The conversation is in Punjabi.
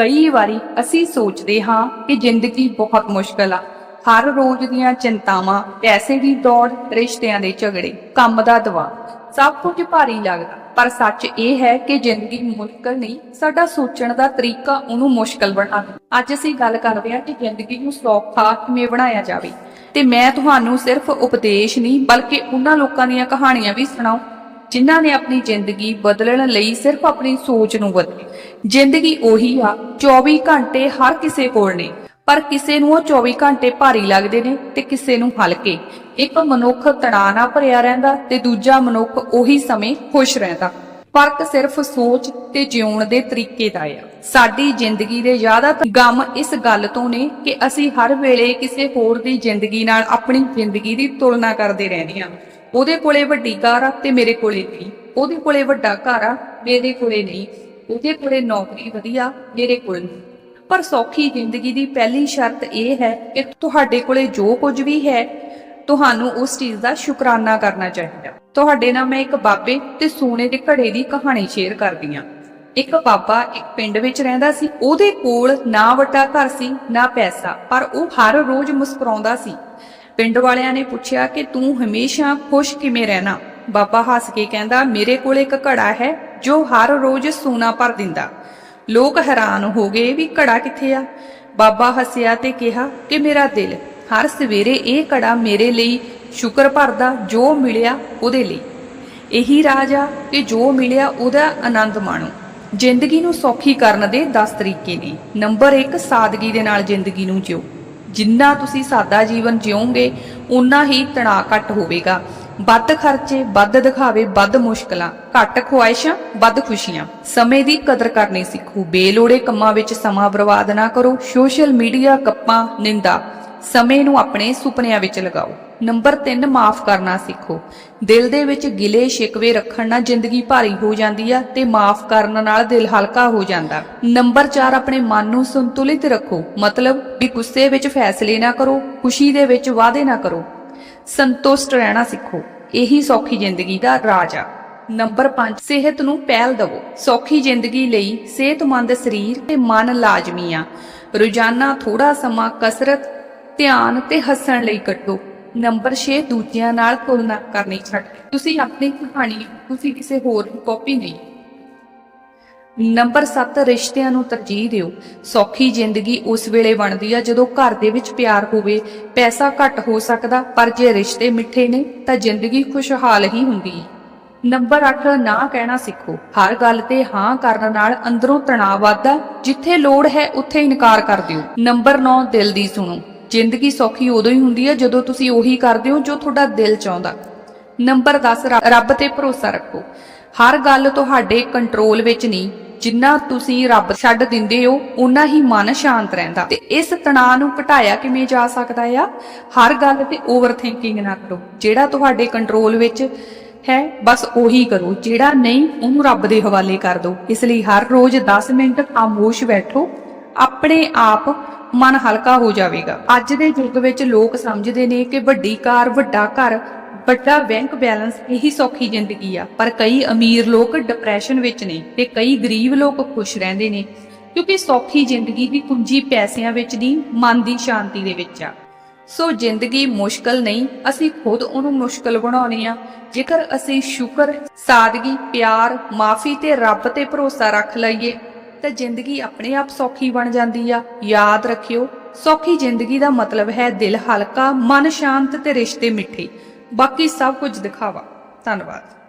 ਕਈ ਵਾਰੀ ਅਸੀਂ ਸੋਚਦੇ ਹਾਂ ਕਿ ਜ਼ਿੰਦਗੀ ਬਹੁਤ ਮੁਸ਼ਕਲ ਆ। ਹਰ ਰੋਜ਼ ਦੀਆਂ ਚਿੰਤਾਵਾਂ, ਪੈਸੇ ਦੀ ਦੌੜ, ਰਿਸ਼ਤਿਆਂ ਦੇ ਝਗੜੇ, ਕੰਮ ਦਾ ਦਬਾਅ, ਸਭ ਕੁਝ ਭਾਰੀ ਲੱਗਦਾ। ਪਰ ਸੱਚ ਇਹ ਹੈ ਕਿ ਜ਼ਿੰਦਗੀ ਮੁਸ਼ਕਲ ਨਹੀਂ, ਸਾਡਾ ਸੋਚਣ ਦਾ ਤਰੀਕਾ ਉਹਨੂੰ ਮੁਸ਼ਕਲ ਬਣਾ ਅੱਜ ਅਸੀਂ ਗੱਲ ਕਰਦੇ ਹਾਂ ਕਿ ਜ਼ਿੰਦਗੀ ਨੂੰ ਸੌਖਾ ਕਿਵੇਂ ਬਣਾਇਆ ਜਾਵੇ। ਤੇ ਮੈਂ ਤੁਹਾਨੂੰ ਸਿਰਫ ਉਪਦੇਸ਼ ਨਹੀਂ, ਬਲਕਿ ਉਹਨਾਂ ਲੋਕਾਂ ਦੀਆਂ ਕਹਾਣੀਆਂ ਵੀ ਸੁਣਾਉ। ਜਿਨ੍ਹਾਂ ਨੇ ਆਪਣੀ ਜ਼ਿੰਦਗੀ ਬਦਲਣ ਲਈ ਸਿਰਫ ਆਪਣੀ ਸੋਚ ਨੂੰ ਬਦਲੀ। ਜ਼ਿੰਦਗੀ ਉਹੀ ਆ 24 ਘੰਟੇ ਹਰ ਕਿਸੇ ਕੋਲ ਨੇ, ਪਰ ਕਿਸੇ ਨੂੰ ਉਹ 24 ਘੰਟੇ ਭਾਰੀ ਲੱਗਦੇ ਨੇ ਤੇ ਕਿਸੇ ਨੂੰ ਹਲਕੇ। ਇੱਕ ਮਨੁੱਖ ਤਣਾਅ ਨਾਲ ਭਰਿਆ ਰਹਿੰਦਾ ਤੇ ਦੂਜਾ ਮਨੁੱਖ ਉਹੀ ਸਮੇਂ ਖੁਸ਼ ਰਹਿੰਦਾ। ਫ਼ਰਕ ਸਿਰਫ ਸੋਚ ਤੇ ਜਿਉਣ ਦੇ ਤਰੀਕੇ ਦਾ ਆ। ਸਾਡੀ ਜ਼ਿੰਦਗੀ ਦੇ ਜ਼ਿਆਦਾਤਰ ਗਮ ਇਸ ਗੱਲ ਤੋਂ ਨੇ ਕਿ ਅਸੀਂ ਹਰ ਵੇਲੇ ਕਿਸੇ ਹੋਰ ਦੀ ਜ਼ਿੰਦਗੀ ਨਾਲ ਆਪਣੀ ਜ਼ਿੰਦਗੀ ਦੀ ਤੁਲਨਾ ਕਰਦੇ ਰਹਿੰਦੇ ਹਾਂ। ਉਹਦੇ ਕੋਲੇ ਵੱਡੀ ਕਾਰ ਆ ਤੇ ਮੇਰੇ ਕੋਲੇ ਨਹੀਂ। ਉਹਦੇ ਕੋਲੇ ਵੱਡਾ ਘਰ ਆ, ਮੇਰੇ ਕੋਲੇ ਨਹੀਂ। ਉਹਦੇ ਕੋਲੇ ਨੌਕਰੀ ਵਧੀਆ, ਮੇਰੇ ਕੋਲ ਨਹੀਂ। ਪਰ ਸੌਖੀ ਜ਼ਿੰਦਗੀ ਦੀ ਪਹਿਲੀ ਸ਼ਰਤ ਇਹ ਹੈ ਕਿ ਤੁਹਾਡੇ ਕੋਲੇ ਜੋ ਕੁਝ ਵੀ ਹੈ, ਤੁਹਾਨੂੰ ਉਸ ਚੀਜ਼ ਦਾ ਸ਼ੁਕਰਾਨਾ ਕਰਨਾ ਚਾਹੀਦਾ। ਤੁਹਾਡੇ ਨਾਲ ਮੈਂ ਇੱਕ ਬਾਬੇ ਤੇ ਸੋਨੇ ਦੇ ਘੜੇ ਦੀ ਕਹਾਣੀ ਸ਼ੇਅਰ ਕਰਦੀ ਹਾਂ। ਇੱਕ ਬਾਬਾ ਇੱਕ ਪਿੰਡ ਵਿੱਚ ਰਹਿੰਦਾ ਸੀ। ਉਹਦੇ ਕੋਲ ਨਾ ਵੱਡਾ ਘਰ ਸੀ, ਨਾ ਪੈਸਾ, ਪਰ ਉਹ ਹਰ ਰੋਜ਼ ਮੁਸਕਰਾਉਂਦਾ ਸੀ। ਪਿੰਡ ਵਾਲਿਆਂ ਨੇ ਪੁੱਛਿਆ ਕਿ ਤੂੰ ਹਮੇਸ਼ਾ ਖੁਸ਼ ਕਿਵੇਂ ਰਹਿਣਾ? ਬਾਬਾ ਹੱਸ ਕੇ ਕਹਿੰਦਾ, ਮੇਰੇ ਕੋਲ ਇੱਕ ਘੜਾ ਹੈ ਜੋ ਹਰ ਰੋਜ਼ ਸੋਨਾ ਭਰ ਦਿੰਦਾ। ਲੋਕ ਹੈਰਾਨ ਹੋ ਗਏ ਵੀ ਘੜਾ ਕਿੱਥੇ ਆ? ਬਾਬਾ ਹੱਸਿਆ ਤੇ ਕਿਹਾ, ਕਿ ਮੇਰਾ ਦਿਲ ਹਰ ਸਵੇਰੇ ਇਹ ਘੜਾ ਮੇਰੇ ਲਈ ਸ਼ੁਕਰ ਭਰਦਾ ਜੋ ਮਿਲਿਆ ਉਹਦੇ ਲਈ। ਇਹੀ ਰਾਜ ਆ ਕਿ ਜੋ ਮਿਲਿਆ ਉਹਦਾ ਆਨੰਦ ਮਾਣੋ। ਜ਼ਿੰਦਗੀ ਨੂੰ ਸੌਖੀ ਕਰਨ ਦੇ 10 ਤਰੀਕੇ ਨੇ। ਨੰਬਰ 1 ਸਾਦਗੀ ਦੇ ਨਾਲ ਜ਼ਿੰਦਗੀ ਨੂੰ ਜਿਓ। ਜਿੰਨਾ ਤੁਸੀਂ ਸਾਦਾ ਜੀਵਨ ਜਿਉਂਗੇ ਉਨਾ ਹੀ ਤਣਾਅ ਘੱਟ ਹੋਵੇਗਾ। ਵੱਧ ਖਰਚੇ, ਵੱਧ ਦਿਖਾਵੇ, ਵੱਧ ਮੁਸ਼ਕਲਾਂ, ਘੱਟ ਖੁਆਇਸ਼ਾਂ, ਵੱਧ ਖੁਸ਼ੀਆਂ। ਸਮੇਂ ਦੀ ਕਦਰ ਕਰਨੀ ਸਿੱਖੋ। ਬੇਲੋੜੇ ਕੰਮਾਂ ਵਿੱਚ ਸਮਾਂ ਬਰਬਾਦ ਨਾ ਕਰੋ। ਸੋਸ਼ਲ ਮੀਡੀਆ ਕੱਪਾਂ ਨਿੰਦਾ। ਸਮੇਂ ਨੂੰ ਆਪਣੇ ਸੁਪਨਿਆਂ ਵਿੱਚ ਲਗਾਓ। ਨੰਬਰ 3 ਮਾਫ ਕਰਨਾ ਸਿੱਖੋ। ਦਿਲ ਦੇ ਵਿੱਚ ਗਿਲੇ ਸ਼ਿਕਵੇ ਰੱਖਣ ਨਾਲ ਜ਼ਿੰਦਗੀ ਭਾਰੀ ਹੋ ਜਾਂਦੀ ਆ ਤੇ ਮਾਫ ਕਰਨ ਨਾਲ ਦਿਲ ਹਲਕਾ ਹੋ ਜਾਂਦਾ। ਨੰਬਰ 4 ਆਪਣੇ ਮਨ ਨੂੰ ਸੰਤੁਲਿਤ ਰੱਖੋ। ਮਤਲਬ ਵੀ ਗੁੱਸੇ ਵਿੱਚ ਫੈਸਲੇ ਨਾ ਕਰੋ, ਖੁਸ਼ੀ ਦੇ ਵਿੱਚ ਵਾਅਦੇ ਨਾ ਕਰੋ। ਸੰਤੁਸ਼ਟ ਰਹਿਣਾ ਸਿੱਖੋ। ਇਹੀ ਸੌਖੀ ਜ਼ਿੰਦਗੀ ਦਾ ਰਾਜ ਆ। ਨੰਬਰ 5 ਸਿਹਤ ਨੂੰ ਪਹਿਲ ਦਿਵੋ। ਸੌਖੀ ਜ਼ਿੰਦਗੀ ਲਈ ਸਿਹਤਮੰਦ ਸਰੀਰ ਤੇ ਮਨ ਲਾਜ਼ਮੀ ਆ। ਰੋਜ਼ਾਨਾ ਥੋੜਾ ਸਮਾਂ ਕਸਰਤ ਧਿਆਨ ਤੇ ਹੱਸਣ ਲਈ ਕੱਟੋ ਨੰਬਰ 6 ਦੂਜਿਆਂ ਨਾਲ ਤੁਲਨਾ ਕਰਨੀ ਛੱਡ ਤੁਸੀਂ ਆਪਣੀ ਕਹਾਣੀ, ਤੁਸੀਂ ਕਿਸੇ ਹੋਰ ਦੀ ਕਾਪੀ ਨਹੀਂ। ਨੰਬਰ 7 ਰਿਸ਼ਤਿਆਂ ਨੂੰ ਤਰਜੀਹ ਦਿਓ। ਸੌਖੀ ਜ਼ਿੰਦਗੀ ਉਸ ਵੇਲੇ ਬਣਦੀ ਆ ਜਦੋਂ ਘਰ ਦੇ ਵਿੱਚ ਪਿਆਰ ਹੋਵੇ। ਪੈਸਾ ਘੱਟ ਹੋ ਸਕਦਾ, ਪਰ ਜੇ ਰਿਸ਼ਤੇ ਮਿੱਠੇ ਨੇ, ਤਾਂ ਜ਼ਿੰਦਗੀ ਖੁਸ਼ਹਾਲ ਹੀ ਹੁੰਦੀ। ਹੈ ਨੰਬਰ 8 ਨਾ ਕਹਿਣਾ ਸਿੱਖੋ। ਹਰ ਗੱਲ ਤੇ ਹਾਂ ਕਰਨ ਨਾਲ ਅੰਦਰੋਂ ਤਣਾਅ ਵੱਧਦਾ। ਜਿੱਥੇ ਲੋੜ ਹੈ, ਉੱਥੇ ਇਨਕਾਰ ਕਰ ਦਿਓ। ਨੰਬਰ 9 ਦਿਲ ਦੀ ਸੁਣੋ। ਜ਼ਿੰਦਗੀ ਸੌਖੀ ਉਦੋਂ ਹੀ ਹੁੰਦੀ ਹੈ ਜਦੋਂ ਤੁਸੀਂ ਉਹੀ ਕਰਦੇ ਹੋ ਜੋ ਤੁਹਾਡਾ ਦਿਲ ਚਾਹੁੰਦਾ। ਨੰਬਰ 10 ਰੱਬ- ਤੇ ਭਰੋਸਾ ਰੱਖੋ। ਹਰ ਗੱਲ ਤੁਹਾਡੇ ਕੰਟਰੋਲ ਵਿੱਚ ਨਹੀਂ। ਜਿੰਨਾ ਤੁਸੀਂ ਰੱਬ ਛੱਡ ਦਿੰਦੇ ਹੋ ਉਨਾ ਹੀ ਮਨ ਸ਼ਾਂਤ ਰਹਿੰਦਾ। ਤੇ ਇਸ ਤਣਾਅ ਨੂੰ ਘਟਾਇਆ ਕਿਵੇਂ ਜਾ ਸਕਦਾ ਆ? ਹਰ ਗੱਲ ਤੇ ਓਵਰਥਿੰਕਿੰਗ ਨਾ ਕਰੋ। ਜਿਹੜਾ ਤੁਹਾਡੇ ਕੰਟਰੋਲ ਵਿੱਚ ਹੈ, ਬਸ ਉਹੀ ਕਰੋ। ਜਿਹੜਾ ਨਹੀਂ, ਉਹਨੂੰ ਰੱਬ ਦੇ ਹਵਾਲੇ ਕਰ ਦਿਓ। ਇਸ ਲਈ ਹਰ ਰੋਜ਼ 10 ਮਿੰਟ ਖਾਮੋਸ਼ ਬੈਠੋ। ਆਪਣੇ ਆਪ ਮਨ ਹਲਕਾ ਹੋ ਜਾਵੇਗਾ। ਅੱਜ ਦੇ ਯੁੱਗ ਵਿੱਚ ਲੋਕ ਸਮਝਦੇ ਨੇ ਕਿ ਵੱਡੀ ਕਾਰ, ਵੱਡਾ ਘਰ, ਵੱਡਾ ਬੈਂਕ ਬੈਲੈਂਸ ਇਹੀ ਸੌਖੀ ਜ਼ਿੰਦਗੀ ਆ। ਪਰ ਕਈ ਅਮੀਰ ਲੋਕ ਡਿਪਰੈਸ਼ਨ ਵਿੱਚ ਨੇ ਤੇ ਕਈ ਗਰੀਬ ਲੋਕ ਖੁਸ਼ ਰਹਿੰਦੇ ਨੇ, ਕਿਉਂਕਿ ਸੌਖੀ ਜ਼ਿੰਦਗੀ ਦੀ ਕੁੰਜੀ ਪੈਸਿਆਂ ਵਿੱਚ ਨਹੀਂ, ਮਨ ਦੀ ਸ਼ਾਂਤੀ ਦੇ ਵਿੱਚ ਆ। ਸੋ ਜ਼ਿੰਦਗੀ ਮੁਸ਼ਕਲ ਨਹੀਂ, ਅਸੀਂ ਖੁਦ ਉਹਨੂੰ ਮੁਸ਼ਕਲ ਬਣਾਉਨੇ ਆ। ਜੇਕਰ ਅਸੀਂ ਸ਼ੁਕਰ, ਸਾਦਗੀ, ਪਿਆਰ, ਮਾਫੀ ਤੇ ਰੱਬ ਤੇ ਭਰੋਸਾ ਰੱਖ ਲਈਏ ਤਾਂ ਜ਼ਿੰਦਗੀ ਆਪਣੇ ਆਪ ਸੌਖੀ ਬਣ ਜਾਂਦੀ ਆ। ਯਾਦ ਰੱਖਿਓ, ਸੌਖੀ ਜ਼ਿੰਦਗੀ ਦਾ ਮਤਲਬ ਹੈ ਦਿਲ ਹਲਕਾ, ਮਨ ਸ਼ਾਂਤ ਤੇ ਰਿਸ਼ਤੇ ਮਿੱਠੇ। ਬਾਕੀ ਸਭ ਕੁਝ ਦਿਖਾਵਾ। ਧੰਨਵਾਦ।